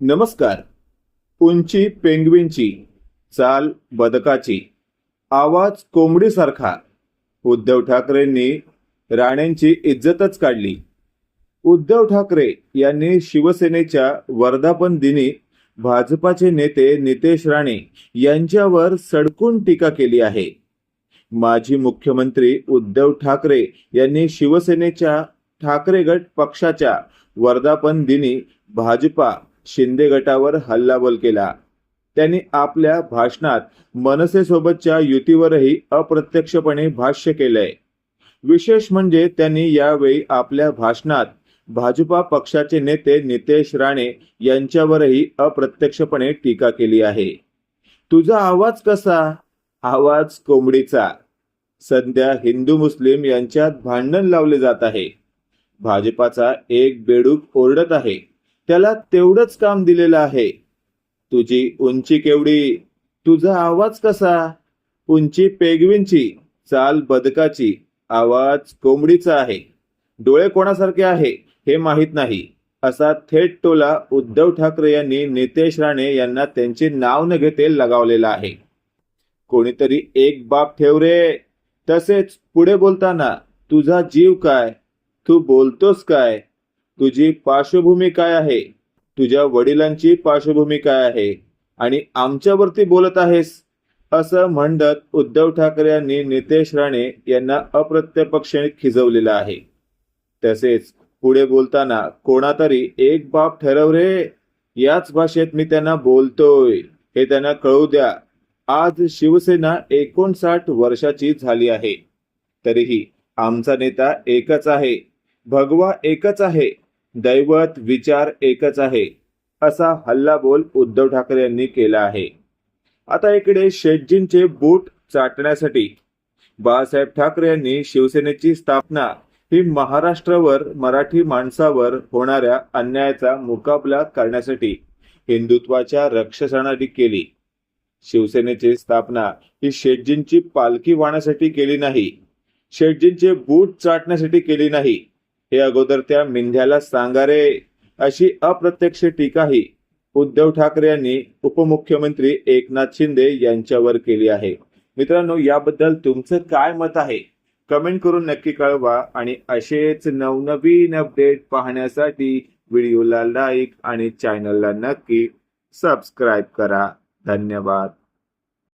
नमस्कार. उंची पेंगविनची चाल बदकाची आवाज कोंबडीसारखा उद्धव ठाकरेंनी राणेंची इज्जतच काढली. उद्धव ठाकरे यांनी शिवसेनेच्या वर्धापन दिनी भाजपाचे नेते नितेश राणे यांच्यावर सडकून टीका केली आहे. माजी मुख्यमंत्री उद्धव ठाकरे यांनी शिवसेनेच्या ठाकरे गट पक्षाच्या वर्धापन दिनी भाजपा शिंदे गटावर हल्लाबोल केला. त्यांनी आपल्या भाषणात मनसेसोबतच्या युतीवरही अप्रत्यक्षपणे भाष्य केलंय. विशेष म्हणजे त्यांनी यावेळी आपल्या भाषणात भाजपा पक्षाचे नेते नितेश राणे यांच्यावरही अप्रत्यक्षपणे टीका केली आहे. तुझा आवाज कसा? आवाज कोंबडीचा. सध्या हिंदू मुस्लिम यांच्यात भांडण लावले जात आहे. भाजपाचा एक बेडूक ओरडत आहे. त्याला तेवढंच काम दिलेलं आहे. तुझी उंची केवढी? तुझा आवाज कसा? उंची पेगविनची चाल बदकाची आवाज कोंबडीचा आहे. डोळे कोणासारखे आहे हे माहीत नाही. असा थेट टोला उद्धव ठाकरे यांनी नितेश राणे यांना त्यांचे नाव न घेते लगावलेला आहे. कोणीतरी एक बाप ठेव रे. तसेच पुढे बोलताना तुझा जीव काय? तू बोलतोस काय? तुझी पार्श्वभूमी काय आहे? तुझ्या वडिलांची पार्श्वभूमी काय आहे? आणि आमच्यावरती बोलत आहेस? असं म्हणत उद्धव ठाकरे यांनी नितेश राणे यांना अप्रत्यक्षपणे खिजवलेलं आहे. तसेच पुढे बोलताना कोणातरी एक बाप ठरव रे. याच भाषेत मी त्यांना बोलतोय. हे त्यांना कळू द्या. आज शिवसेना एकोणसाठ वर्षाची झाली आहे. तरीही आमचा नेता एकच आहे. भगवा एकच आहे. दैवत विचार एकच आहे असा हल्लाबोल उद्धव ठाकरे यांनी केला आहे. आता इकडे शेटजींचे बूट चाटण्यासाठी बाळासाहेब ठाकरे यांनी शिवसेनेची स्थापना ही महाराष्ट्रावर मराठी माणसावर होणाऱ्या अन्यायाचा मुकाबला करण्यासाठी हिंदुत्वाच्या रक्षणासाठी केली. शिवसेनेची स्थापना ही शेटजींची पालखी वाहण्यासाठी केली नाही शेटजींचे बूट चाटण्यासाठी केली नाही हे अगोदर त्या मिंध्याला सांगा रे. अशी अप्रत्यक्ष टीकाही उद्धव ठाकरे यांनी उपमुख्यमंत्री एकनाथ शिंदे यांच्यावर केली आहे. मित्रांनो याबद्दल तुमचं काय मत आहे? कमेंट करून नक्की कळवा आणि असेच नवनवीन अपडेट पाहण्यासाठी व्हिडिओला लाईक आणि चॅनलला नक्की सबस्क्राईब करा. धन्यवाद.